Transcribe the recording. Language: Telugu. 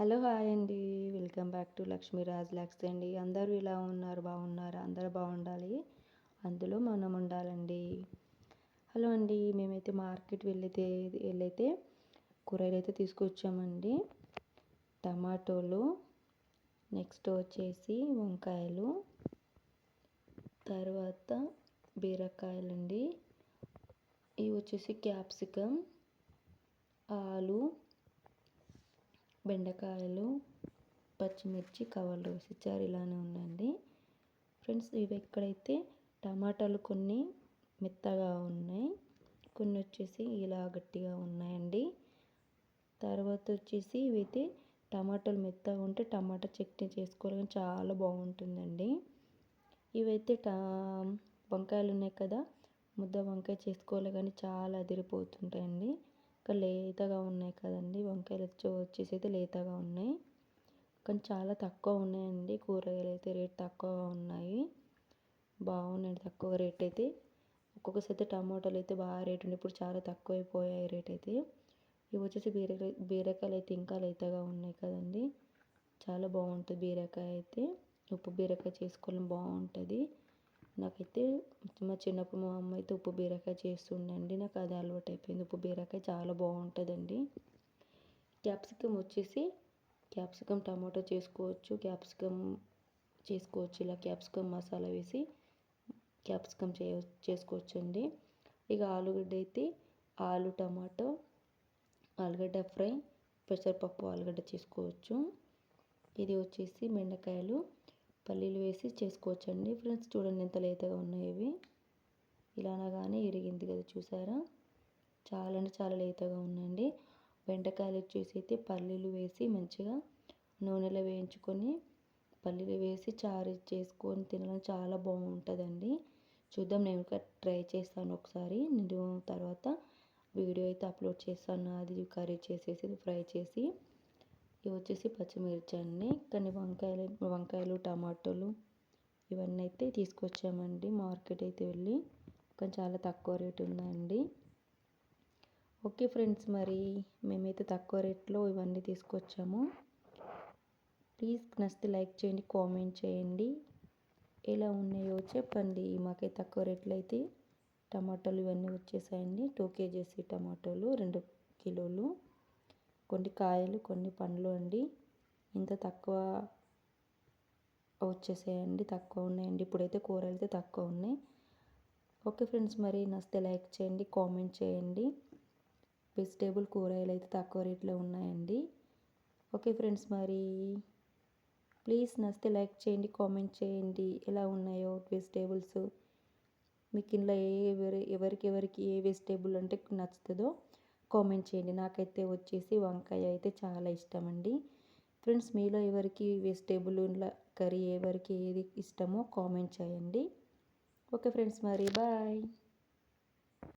హలో హాయ్ అండి. Welcome back to Lakshmi Raj అండి. అందరూ ఇలా ఉన్నారు? బాగున్నారు? అందరూ బాగుండాలి? అందులో మనం ఉండాలండి. హలో అండి. మేమైతే మార్కెట్ వెళ్ళితే వెళ్ళైతే కూరగాయలు అయితే తీసుకొచ్చామండి. టమాటోలు నెక్స్ట్ వచ్చేసి వంకాయలు తర్వాత బీరకాయలండి. ఇవి వచ్చేసి క్యాప్సికమ్ ఆలు బెండకాయలు పచ్చిమిర్చి కవర్లు వేసిచ్చారు ఇలానే ఉందండి. ఫ్రెండ్స్ ఇవి ఎక్కడైతే టమాటాలు కొన్ని మెత్తగా ఉన్నాయి కొన్ని వచ్చేసి ఇలా గట్టిగా ఉన్నాయండి. తర్వాత వచ్చేసి ఇవైతే టమాటాలు మెత్తగా ఉంటే టమాటా చట్నీ చేసుకోవాలి చాలా బాగుంటుందండి. ఇవైతే టా వంకాయలు ఉన్నాయి కదా ముద్ద వంకాయ చేసుకోవాలి కానీ చాలా అదిరిపోతుంటాయండి. ఇంకా లేతగా ఉన్నాయి కదండి. వంకాయలు వచ్చేసి అయితే లేతగా ఉన్నాయి. కానీ చాలా తక్కువ ఉన్నాయండి. కూరగాయలు అయితే రేట్ తక్కువగా ఉన్నాయి. బాగున్నాయి తక్కువ రేట్ అయితే. ఒక్కొక్కసారి అయితే టమాటాలు అయితే బాగా రేట్ ఉంది ఇప్పుడు చాలా తక్కువ అయిపోయాయి రేట్ అయితే. ఇవి వచ్చేసి బీరకాయ బీరకాయలు అయితే ఇంకా లేతగా ఉన్నాయి కదండి. చాలా బాగుంటుంది బీరకాయ అయితే. ఉప్పు బీరకాయ చేసుకోవడం బాగుంటుంది. నాకైతే మా చిన్నప్పుడు మా అమ్మ అయితే ఉప్పు బీరకాయ చేస్తుండండి. నాకు అది అలవాటు అయిపోయింది ఉప్పు బీరకాయ చాలా బాగుంటుందండి. క్యాప్సికమ్ వచ్చేసి క్యాప్సికమ్ టమాటో చేసుకోవచ్చు. క్యాప్సికమ్ చేసుకోవచ్చు. ఇలా క్యాప్సికమ్ మసాలా వేసి క్యాప్సికమ్ చే చేసుకోవచ్చు అండి ఇక ఆలుగడ్డ అయితే ఆలు టమాటో ఆలుగడ్డ ఫ్రై పెసరపప్పు ఆలుగడ్డ చేసుకోవచ్చు. ఇది వచ్చేసి బెండకాయలు పల్లీలు వేసి చేసుకోవచ్చండి. ఫ్రెండ్స్ చూడండి ఎంత లేతగా ఉన్నాయి ఇవి. ఇలా అనగానే ఇరిగింది కదా చూసారా? చాలా అంటే చాలా లేతగా ఉన్నాయండి బెండకాయలు వచ్చేసి అయితే పల్లీలు వేసి మంచిగా నూనెలో వేయించుకొని పల్లీలు వేసి చారు చేసుకొని తినడం చాలా బాగుంటుందండి. చూద్దాం నేను ట్రై చేస్తాను ఒకసారి. నేను తర్వాత వీడియో అయితే అప్లోడ్ చేస్తాను. అది కర్రీ చేసేసి ఫ్రై చేసి. ఇవి వచ్చేసి పచ్చిమిర్చి అండి. కానీ వంకాయలు వంకాయలు టమాటోలు ఇవన్నీ అయితే తీసుకొచ్చామండి. మార్కెట్ అయితే వెళ్ళి కానీ చాలా తక్కువ రేటు ఉందండి. ఓకే ఫ్రెండ్స్ మరి మేమైతే తక్కువ రేట్లో ఇవన్నీ తీసుకొచ్చాము. ప్లీజ్ నచ్చితే లైక్ చేయండి కామెంట్ చేయండి. ఎలా ఉన్నాయో చెప్పండి. మాకైతే తక్కువ రేట్లో అయితే టమాటాలు ఇవన్నీ వచ్చేసాయండి. టూ కేజీస్ టమాటోలు రెండు కిలోలు. కొన్ని కాయలు కొన్ని పండ్లు అండి. ఇంత తక్కువ వచ్చేసాయండి తక్కువ ఉన్నాయండి. ఇప్పుడైతే కూరలు అయితే తక్కువ ఉన్నాయి. ఓకే ఫ్రెండ్స్ మరి నచ్చితే లైక్ చేయండి కామెంట్ చేయండి. వెజిటేబుల్ కూరగాయలు అయితే తక్కువ రేట్లో ఉన్నాయండి. ఓకే ఫ్రెండ్స్ మరి ప్లీజ్ నచ్చితే లైక్ చేయండి కామెంట్ చేయండి. ఎలా ఉన్నాయో వెజిటేబుల్స్? మీకు ఇంట్లో ఏ ఎవరి ఎవరికి ఎవరికి ఏ వెజిటేబుల్ అంటే నచ్చుతుందో కామెంట్ చేయండి. నాకైతే వచ్చేసి వంకాయ అయితే చాలా ఇష్టం అండి ఫ్రెండ్స్ మీలో ఎవరికి వెజిటేబుల్ కర్రీ ఎవరికి ఏది ఇష్టమో కామెంట్ చేయండి. ఓకే ఫ్రెండ్స్ మరి బాయ్.